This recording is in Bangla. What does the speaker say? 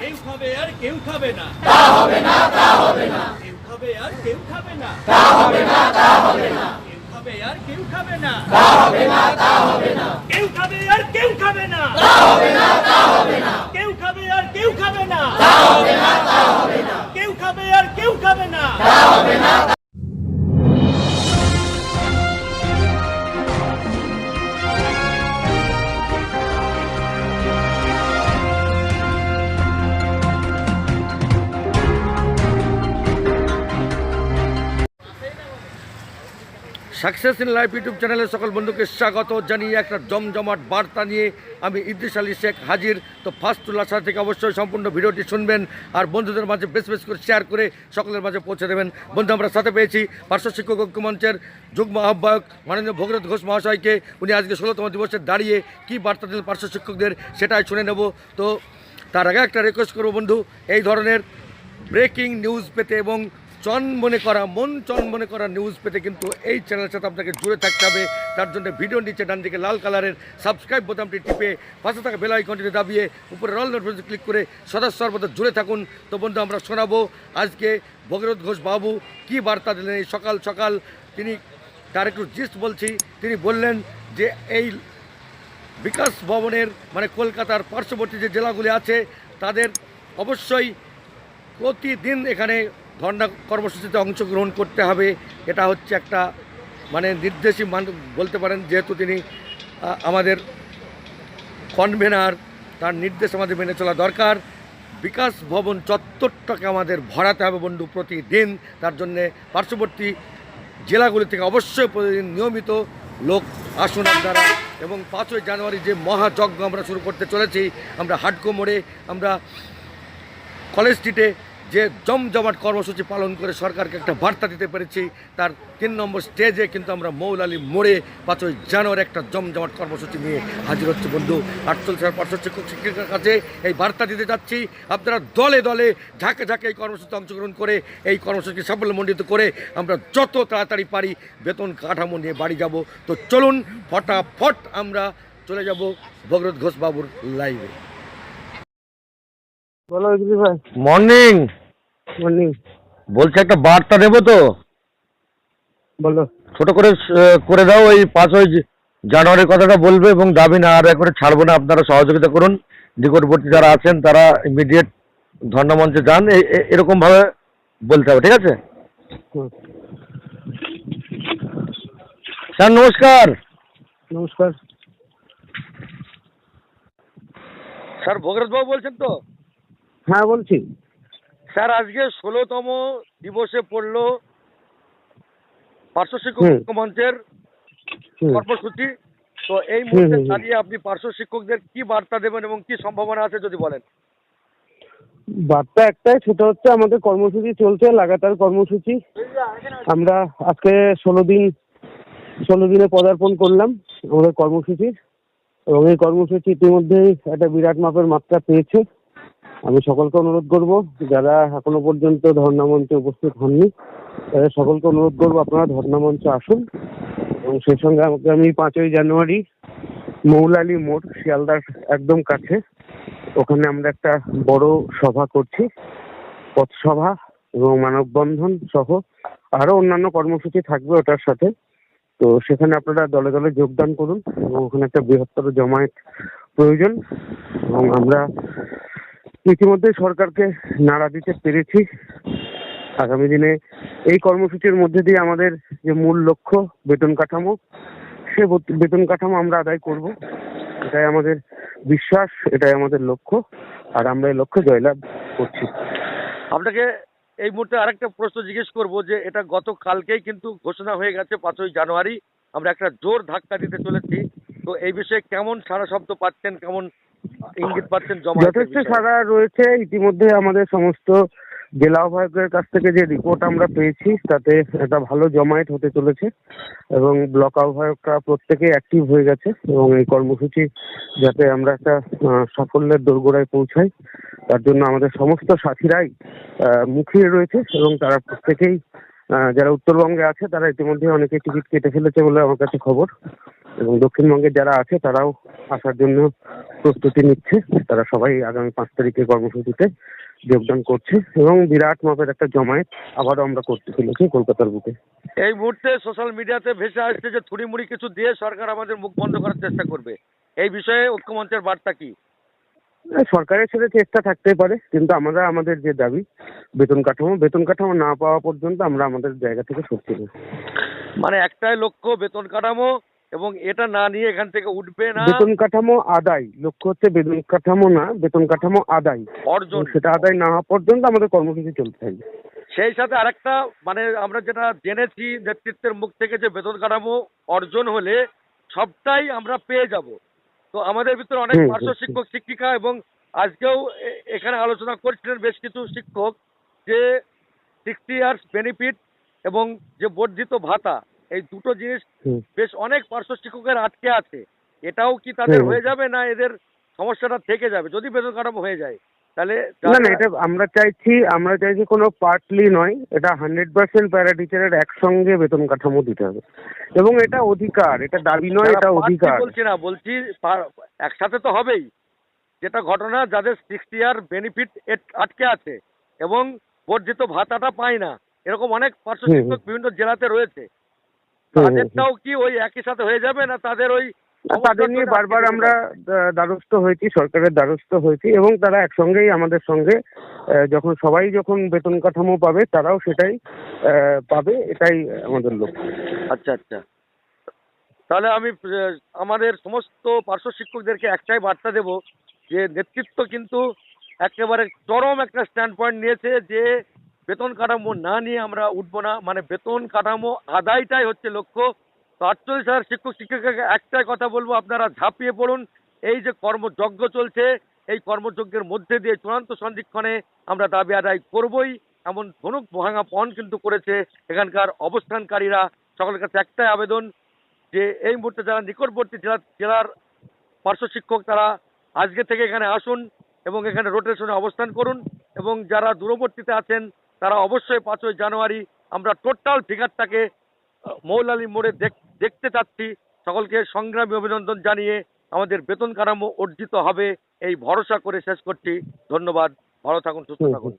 কেউ খাবে আর কেউ খাবে না। তা হবে না তা হবে না। কেউ খাবে আর কেউ খাবে না। তা হবে না তা হবে না। কেউ খাবে আর কেউ খাবে না। তা হবে না তা হবে না। কেউ খাবে আর কেউ খাবে না। তা হবে না তা হবে না। সাকসেস ইন লাইফ ইউটিউব চ্যানেলের সকল বন্ধুকে স্বাগত জানিয়ে একটা জমজমাট বার্তা নিয়ে আমি ইদ্রিস আলী শেখ হাজির। তো ফার্স্ট টু থেকে অবশ্যই সম্পূর্ণ ভিডিওটি শুনবেন আর বন্ধুদের মাঝে বেশ বেশ করে শেয়ার করে সকলের মাঝে পৌঁছে দেবেন। বন্ধু, আমরা সাথে পেয়েছি পার্শ্ব শিক্ষক ঐক্য মঞ্চের যুগ্ম আহ্বায়ক মাননীয় ভগরত ঘোষ মহাশয়কে। উনি আজকে ষোলোতম দিবসে দাঁড়িয়ে কী বার্তা দিলেন পার্শ্ব শিক্ষকদের সেটাই শুনে নেব। তো তার আগে একটা রিকোয়েস্ট করব বন্ধু, এই ধরনের ব্রেকিং নিউজ পেতে এবং চন মনে করা, মন চন মনে করা নিউজ পেতে কিন্তু এই চ্যানেলের সাথে আপনাকে জুড়ে থাকতে হবে। তার জন্য ভিডিও নিচে ডান দিকে লাল কালারের সাবস্ক্রাইব বোতামটি টিপে পাশে থাকা বেল আইকনটি দাবিয়ে উপরে রল নোটিফিকেশন ক্লিক করে সদস্য সর্বদা জুড়ে থাকুন। তো বন্ধু আমরা শোনাবো আজকে ভগীরথ ঘোষ বাবু কি বার্তা দিলেন এই সকাল সকাল। তিনি তার একটু জিস্ট বলছি। তিনি বললেন যে এই বিকাশ ভবনের মানে কলকাতার পার্শ্ববর্তী যে জেলাগুলি আছে, তাদের অবশ্যই প্রতিদিন এখানে ধর্ণা কর্মসূচিতে অংশগ্রহণ করতে হবে। এটা হচ্ছে একটা মানে নির্দেশী মান বলতে পারেন, যেহেতু তিনি আমাদের কনভেনার তার নির্দেশ আমাদের মেনে চলা দরকার। বিকাশ ভবন চত্বরটাকে আমাদের ভরাতে হবে বন্ধু প্রতিদিন। তার জন্যে পার্শ্ববর্তী জেলাগুলি থেকে অবশ্যই প্রতিদিন নিয়মিত লোক আসুন আপনারা। এবং পাঁচই জানুয়ারি যে মহাযজ্ঞ আমরা শুরু করতে চলেছি, আমরা হাটকো মোড়ে আমরা কলেজ স্ট্রিটে যে জমজমাট কর্মসূচি পালন করে সরকারকে একটা বার্তা দিতে পেরেছি তার তিন নম্বর স্টেজে কিন্তু আমরা মৌল মৌলালি মোড়ে পাঁচই জানুয়ারি একটা জমজমাট কর্মসূচি নিয়ে হাজির হচ্ছে। বন্ধু আটচল্লিশ হাজার পাঁচশো শিক্ষক শিক্ষিকার কাছে এই বার্তা দিতে যাচ্ছি। আপনারা দলে দলে ঝাঁকে ঝাঁকে এই কর্মসূচিতে অংশগ্রহণ করে এই কর্মসূচিকে সাফল্যমণ্ডিত করে আমরা যত তাড়াতাড়ি পারি বেতন কাঠামো নিয়ে বাড়ি যাব। তো চলুন ফটাফট আমরা চলে যাব ভগরত ঘোষ বাবুর লাইভে বলো ভাই। মর্নিং মর্নিং বলছি একটা বার্তা দেবো তো? বলো। ছোট করে করে দাও ওই পাঁচই জানুয়ারির কথাটা বলবে এবং দাবি না আর করে ছাড়বো না। আপনারা সহযোগিতা করুন। নিকটবর্তী যারা আছেন তারা ইমিডিয়েট ধর্ণা মঞ্চে যান এরকমভাবে বলতে হবে ঠিক আছে। স্যার নমস্কার। নমস্কার। স্যার ভগরত বাবু বলছেন তো? হ্যাঁ বলছি। স্যার আজকে ষোলোতম দিবসে পড়ল পার্শ্ব শিক্ষক মঞ্চের কর্মসূচি। তো এই মুহূর্তে। দাঁড়িয়ে আপনি পার্শ্ব শিক্ষকদের কি বার্তা দেবেন এবং কি সম্ভাবনা আছে যদি বলেন? বার্তা একটাই সেটা হচ্ছে আমাদের কর্মসূচি চলছে লাগাতার কর্মসূচি। আমরা আজকে ষোলো দিন ষোলো দিনে পদার্পণ করলাম আমাদের কর্মসূচি এবং এই কর্মসূচি ইতিমধ্যেই একটা বিরাট মাপের মাত্রা পেয়েছে। আমি সকলকে অনুরোধ করব, যারা এখনও পর্যন্ত ধর্ণা মঞ্চে উপস্থিত হননি, তাদের সকলকে অনুরোধ করব আপনারা ধর্ণা মঞ্চে আসুন। এবং সেই সঙ্গে আমাকে আমি পাঁচই জানুয়ারি মৌলালি মোড়, শিয়ালদার একদম কাছে, ওখানে আমরা একটা বড় সভা করছি। পথসভা এবং মানববন্ধন সহ আরও অন্যান্য কর্মসূচি থাকবে ওটার সাথে। তো সেখানে আপনারা দলে দলে যোগদান করুন এবং ওখানে একটা বৃহত্তর জমায়েত প্রয়োজন। এবং আমরা ইতিমধ্যে সরকারকে নাড়া দিতে পেরেছি। আগামী দিনে এই কর্মসূচির মধ্যে দিয়ে আমাদের যে মূল লক্ষ্য বেতন কাঠামো, সে বেতন কাঠামো আমরা আদায় করব। এটাই আমাদের বিশ্বাস, এটাই আমাদের লক্ষ্য, আর আমরা এই লক্ষ্যে জয়লাভ করছি। আপনাকে এই মুহূর্তে আরেকটা প্রশ্ন জিজ্ঞেস করব যে, এটা গতকালকেই কিন্তু ঘোষণা হয়ে গেছে পাঁচই জানুয়ারি। আমরা একটা জোর ধাক্কা দিতে চলেছি। তো এই বিষয়ে কেমন সারা শব্দ পাচ্ছেন, কেমন ইঙ্গিত পাচ্ছেন জমা যথেষ্ট সারা রয়েছে। ইতিমধ্যে আমাদের সমস্ত জেলা আহ্বায়কের কাছ থেকে যে রিপোর্ট আমরা পেয়েছি তাতে একটা ভালো জমায়েত হতে চলেছে এবং ব্লক আহ্বায়করা প্রত্যেকে অ্যাক্টিভ হয়ে গেছে এবং এই কর্মসূচি যাতে আমরা একটা আহ, সাফল্যের দোরগোড়ায় পৌঁছাই তার জন্য আমাদের সমস্ত সাথীরাই আহ, মুখিয়ে রয়েছে এবং তারা প্রত্যেকেই আহ, যারা উত্তরবঙ্গে আছে তারা ইতিমধ্যে অনেকে টিকিট কেটে ফেলেছে বলে আমার কাছে খবর। এবং দক্ষিণবঙ্গের যারা আছে তারাও আসার জন্য প্রস্তুতি নিচ্ছে। তারা সবাই আগামী পাঁচ তারিখে কর্মসূচিতে যোগদান করছে এবং বিরাট মাপের একটা জমায়েত আবারও আমরা করতে চলেছি কলকাতার বুকে। এই মুহূর্তে সোশ্যাল মিডিয়াতে ভেসে আসছে যে থুড়িমুড়ি কিছু দিয়ে সরকার আমাদের মুখ বন্ধ করার চেষ্টা করবে। এই বিষয়ে ঐক্যমঞ্চের বার্তা কি? সরকারের সাথে চেষ্টা থাকতে পারে কিন্তু আমরা আমাদের যে দাবি বেতন কাঠামো বেতন কাঠামো না পাওয়া পর্যন্ত আমরা আমাদের জায়গা থেকে সরছি না মানে একটাই লক্ষ্য বেতন কাঠামো এবং এটা না নিয়ে এখান থেকে উঠবে না। বেতন কাঠামো আদায়। লক্ষ্য হচ্ছে বেতন কাঠামো না বেতন কাঠামো আদায়। অর্জন। সেটা আদায় না হওয়া পর্যন্ত আমাদের কর্মসূচি চলতে থাকবে। সেই সাথে আরেকটা মানে আমরা যেটা জেনেছি নেতৃত্বের মুখ থেকে যে বেতন কাঠামো অর্জন হলে সবটাই আমরা পেয়ে যাব। তো আমাদের ভিতরে অনেক পার্শ্ব শিক্ষক শিক্ষিকা এবং আজকেও এখানে আলোচনা করছিলেন বেশ কিছু শিক্ষক যে সিক্সটি ইয়ার্স বেনিফিট এবং যে বর্ধিত ভাতা এই দুটো জিনিস বেশ অনেক পার্শ্ব শিক্ষকের আটকে আছে। এটাও কি তাদের হয়ে যাবে না এদের সমস্যাটা থেকে যাবে? যদি বেতন কাঠামো হয়ে যায় তাহলে না না এটা আমরা চাইছি আমরা চাইছি কোনো পার্টলি নয় এটা হান্ড্রেড পার্সেন্ট প্যারা টিচারের একসঙ্গে বেতন কাঠামো দিতে হবে। এবং এটা অধিকার এটা দাবি নয় এটা অধিকার। বলছি না বলছি একসাথে তো হবেই। যেটা ঘটনা যাদের সিক্সটি ইয়ার বেনিফিট আটকে আছে এবং বর্ধিত ভাতাটা পায় না। এরকম অনেক পার্শ্ব শিক্ষক বিভিন্ন জেলাতে রয়েছে। তাদেরটাও কি ওই একই সাথে হয়ে যাবে না তাদের ওই তাদের নিয়ে বারবার আমরা দ্বারস্থ হয়েছি সরকারের দ্বারস্থ হয়েছি এবং তারা একসঙ্গেই আমাদের সঙ্গে যখন সবাই যখন বেতন কাঠামো পাবে তারাও সেটাই পাবে এটাই আমাদের লক্ষ্য। আচ্ছা আচ্ছা। তাহলে আমি আমাদের সমস্ত পার্শ্ব শিক্ষকদেরকে একটাই বার্তা দেব যে নেতৃত্ব কিন্তু একেবারে চরম একটা স্ট্যান্ড পয়েন্ট নিয়েছে যে বেতন কাঠামো না নিয়ে আমরা উঠবো না। মানে বেতন কাঠামো আদায়টাই হচ্ছে লক্ষ্য। তো আটচল্লিশ হাজার শিক্ষক, শিক্ষিকাকে একটাই কথা বলব, আপনারা ঝাঁপিয়ে পড়ুন। এই যে কর্মযজ্ঞ চলছে, এই কর্মযজ্ঞের মধ্যে দিয়ে চূড়ান্ত সন্ধিক্ষণে আমরা দাবি আদায় করবই। এমন ধনুক ভাঙা পণ কিন্তু করেছে এখানকার অবস্থানকারীরা। সকলের কাছে একটাই আবেদন যে এই মুহূর্তে যারা নিকটবর্তী জেলা, জেলার পার্শ্ব শিক্ষক, তারা আজকে থেকে এখানে আসুন এবং এখানে রোটেশনে অবস্থান করুন এবং যারা দূরবর্তীতে আছেন তারা অবশ্যই পাঁচই জানুয়ারি আমরা টোটাল ফিগারটাকে মৌল মৌলালী মোড়ে দেখ- দেখতে চাচ্ছি। সকলকে সংগ্রামী অভিনন্দন জানিয়ে আমাদের বেতন কাঠামো অর্জিত হবে। এই ভরসা করে শেষ করছি। ধন্যবাদ। ভালো থাকুন সুস্থ থাকুন.